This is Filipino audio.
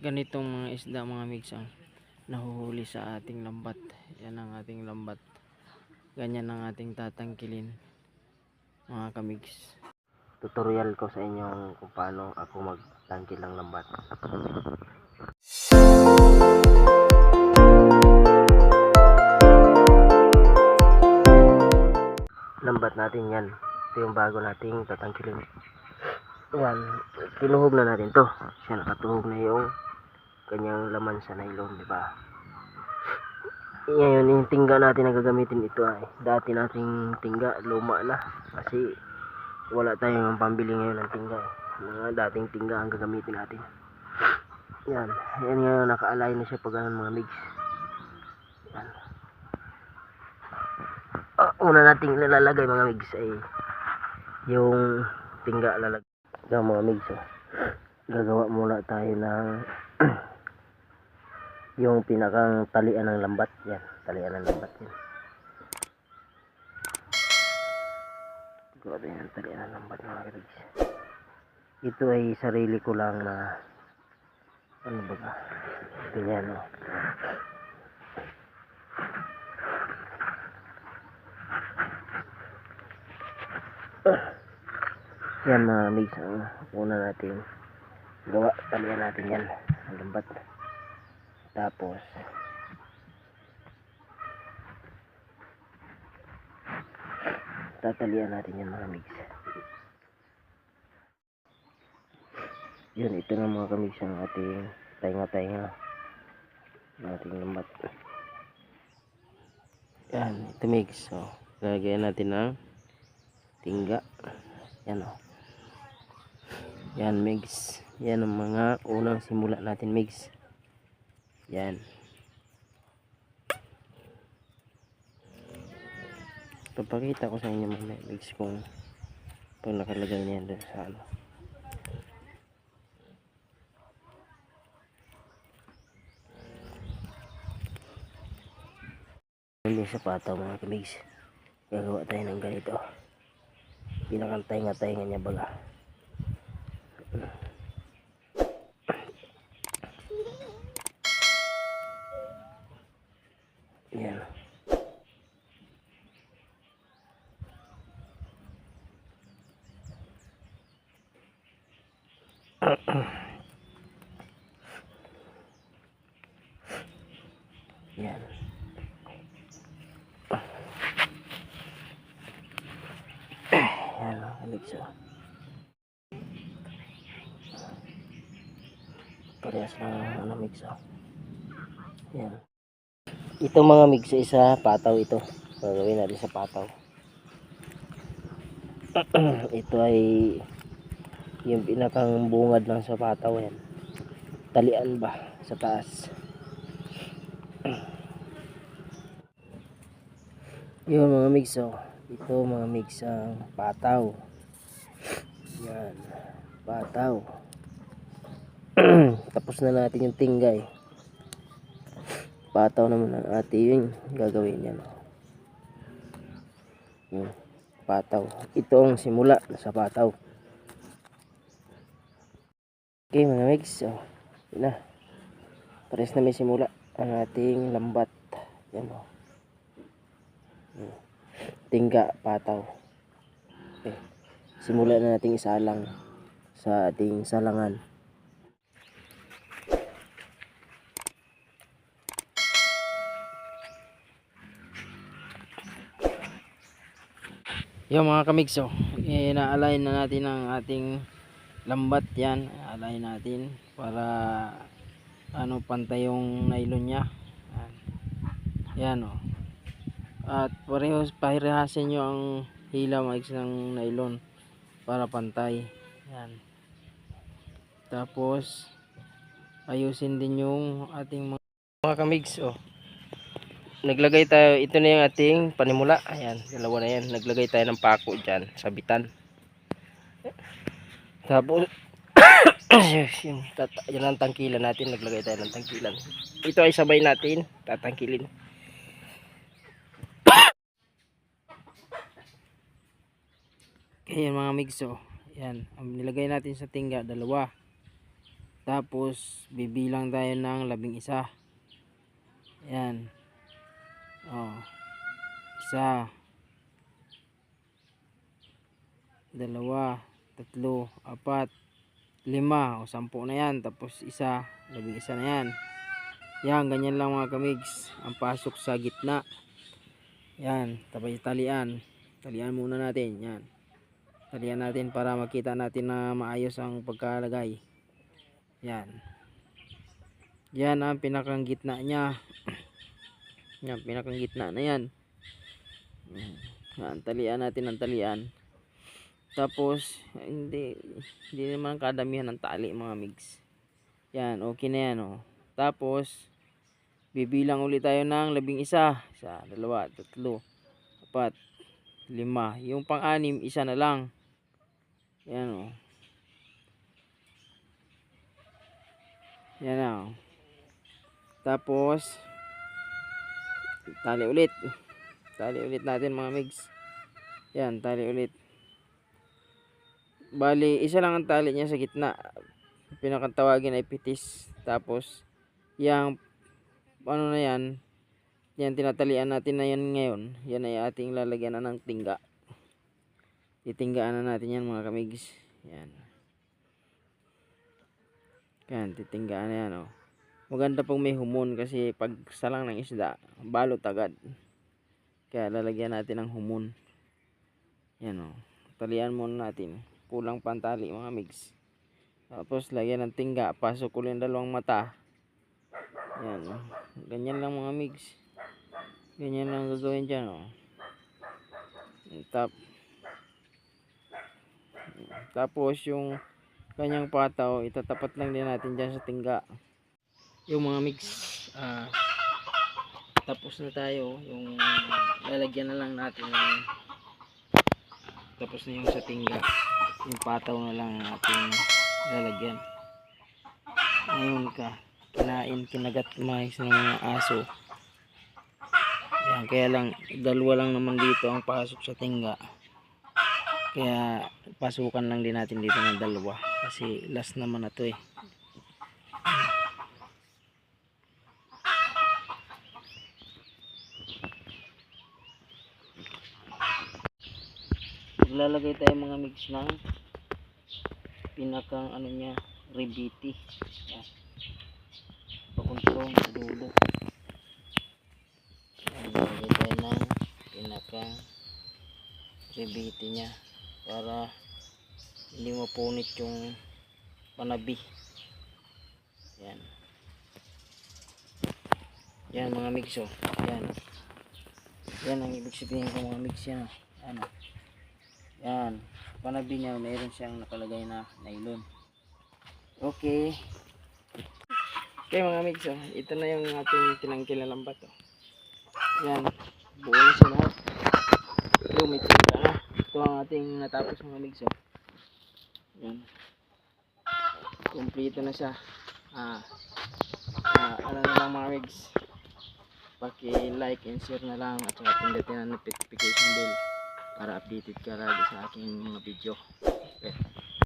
ganitong mga isda mga migs ang nahuhuli sa ating lambat yan ang ating lambat ganyan ang ating tatangkilin mga kamigs tutorial ko sa inyo kung paano ako magtangkil ng lambat. Lambat natin yan. Ito yung bago nating tatangkilin. Yan. Tinuhog na natin to. Siya nakatuhog na yung kanyang laman sa nylon, di ba? Ngayon, yung tingga natin na gagamitin ito ay dati nating tingga, luma na. Kasi wala tayong pambili ngayon ng tingga eh. mga dating tingga ang gagamitin natin yan yan ngayon naka-align na siya pag ganun mga migs yan Ah, una nating nilalagay mga migs ay yung tingga lalagay yan mga migs oh. gagawa muna tayo ng yung pinakang talian ng lambat yan talian ng lambat yan Grabe yan, talian ng lambat mga katigs. Ito ay sarili ko lang na ano ba ba? Ganyan o. Yan mga migs, ang una natin gawa, talian natin yan, ang lambat. Tapos, tatalian natin yan mga migs. Yun, ito na mga kamigs ang ating tainga-tainga. Ang ating lambat. Yan, ito migs. So, lalagyan natin ng tingga. Yan o. Yan migs. Yan ang mga unang simula natin migs. Yan. Papakita ko sa inyo mga migs kung pag nakalagay niyan doon sa ano. Hindi sa pataw mga kamigs. Gagawa tayo ng ganito. Pinakantay nga tayo nga niya baga. Yan. Yan. Yan kamigs oh. Parehas lang ano oh. Yan. Ito mga mix isa pataw ito. Gagawin natin sa pataw. ito ay yung pinakang bungad ng sa pataw yan. Talian ba sa taas. Yun mga mix oh. Ito mga mix ang pataw. Yan. Pataw. Tapos na natin yung tinggay. Pataw naman ang ating gagawin yan. oh. Pataw. Ito ang simula sa pataw. Okay mga mix. Oh. Yun na. Pares na may simula ang ating lambat. Yan o. Hmm. Tingga, pataw. Okay. Simulan na nating isalang sa ating salangan. Yung mga kamigs oh, ina-align na natin ang ating lambat yan. Align natin para ano pantay yung nylon niya. Yan. Yan oh. At parehas pahirehasin nyo ang hila migs ng nylon para pantay. Yan. Tapos ayusin din yung ating mga, mga kamigs oh naglagay tayo ito na yung ating panimula ayan dalawa na yan naglagay tayo ng pako dyan sabitan tapos yung yan ang tangkilan natin naglagay tayo ng tangkilan ito ay sabay natin tatangkilin ayan mga migso yan ang nilagay natin sa tingga dalawa Tapos, bibilang tayo ng labing isa. Yan. Oh. Isa. Dalawa. Tatlo. Apat. Lima. O, sampu na yan. Tapos, isa. Labing isa na yan. Yan, ganyan lang mga kamigs. Ang pasok sa gitna. Yan. Tapos, talian. Talian muna natin. Yan. Talian natin para makita natin na maayos ang pagkalagay. Yan. Yan ang pinakang gitna niya. Yan, pinakang gitna na yan. Yan, talian natin ang talian. Tapos, hindi, hindi naman kadamihan ng tali mga migs. Yan, okay na yan oh. Tapos, bibilang ulit tayo ng labing isa. Isa, dalawa, tatlo, apat, lima. Yung pang-anim, isa na lang. Yan oh. Yan na. oh. Tapos, tali ulit. Tali ulit natin mga migs. Yan, tali ulit. Bali, isa lang ang tali niya sa gitna. Pinakatawagin ay pitis. Tapos, yung, ano na yan, yan tinatalian natin na yan ngayon. Yan ay ating lalagyan na ng tingga. Titinggaan na natin yan mga kamigs. Yan. Yan, titinggaan na yan oh. Maganda pong may humon kasi pag salang ng isda, balot agad. Kaya lalagyan natin ng humon. Yan oh. Talian muna natin. Kulang pantali mga migs. Tapos lagyan ng tingga. Pasok ulit ang dalawang mata. Yan oh. Ganyan lang mga migs. Ganyan lang gagawin dyan oh. Tap. Tapos yung kanyang pataw, itatapat lang din natin dyan sa tingga. Yung mga mix, ah, tapos na tayo. Yung lalagyan na lang natin ng tapos na yung sa tingga. Yung pataw na lang ang ating lalagyan. Ngayon ka, kinain, kinagat mais ng mga aso. Yan, kaya lang, dalawa lang naman dito ang pasok sa tingga. Kaya pasukan lang din natin dito ng dalawa kasi last naman na to eh. Maglalagay tayo mga mix ng pinakang ano niya, rebiti. Yan. Pakuntong sa dulo. Maglalagay tayo ng pinakang rebiti niya para hindi mapunit yung panabi yan yan mga mix oh yan yan ang ibig sabihin ko mga mix yan oh ano yan. Panabi niya mayroon siyang nakalagay na nylon. Okay. Okay mga mix oh. Ito na yung ating tinangkil na lambat oh yan. Buo na siya lahat. Lumit na ito ang ating natapos mga migs oh. yan. Kumpleto na siya. Ah, ah ano na lang mga migs paki like and share na lang at saka pindutin ang notification bell para updated ka lagi sa aking mga video